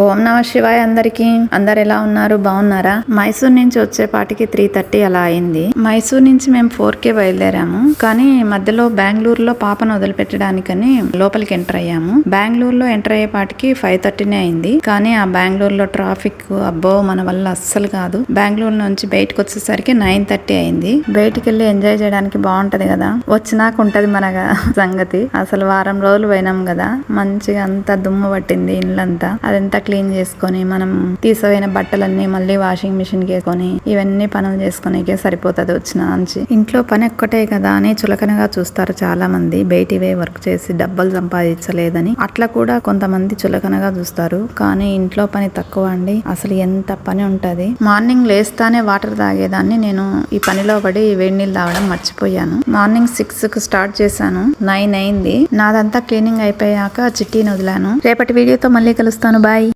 ఓం నమ శివాయ అందరికి. అందరు ఎలా ఉన్నారు? బాగున్నారా? మైసూర్ నుంచి వచ్చేపాటికి త్రీ థర్టీ అలా అయింది. మైసూర్ నుంచి మేము ఫోర్ కే బయలుదేరాము. కానీ మధ్యలో బెంగళూరులో పాపను వదిలిపెట్టడానికని లోపలికి ఎంటర్ అయ్యాము. బెంగళూరులో ఎంటర్ అయ్యేపాటికి ఫైవ్ థర్టీనే అయింది. కానీ ఆ బెంగళూరులో ట్రాఫిక్ అబ్బో మన వల్ల అస్సలు కాదు. బెంగళూరు నుంచి బయటకు వచ్చేసరికి నైన్ థర్టీ అయింది. బయటికి వెళ్ళి ఎంజాయ్ చేయడానికి బాగుంటది కదా? వచ్చినాక ఉంటది మన సంగతి. అసలు వారం రోజులు పోయినాం కదా? మంచిగా అంతా దుమ్ము పట్టింది ఇల్లంతా అదంతా క్లీన్ చేసుకొని మనం తీసిపోయిన బట్టలన్నీ మళ్ళీ వాషింగ్ మిషన్కి వేసుకొని ఇవన్నీ పనులు చేసుకునేకే సరిపోతుంది వచ్చిన నుంచి ఇంట్లో పని ఒక్కటే కదా అని చులకనగా చూస్తారు చాలా మంది బయటివే వర్క్ చేసి డబ్బులు సంపాదించలేదని అట్లా కూడా కొంతమంది చులకనగా చూస్తారు. కానీ ఇంట్లో పని తక్కువ అండి. అసలు ఎంత పని ఉంటది? మార్నింగ్ లేస్తానే వాటర్ తాగేదాన్ని. నేను ఈ పనిలో పడి వేడి నీళ్ళు తాగడం మర్చిపోయాను. మార్నింగ్ సిక్స్కు స్టార్ట్ చేశాను. నైన్ అయింది. నాదంతా క్లీనింగ్ అయిపోయాక చిట్టీని వదిలాను. రేపటి వీడియోతో మళ్ళీ కలుస్తాను. బాయ్.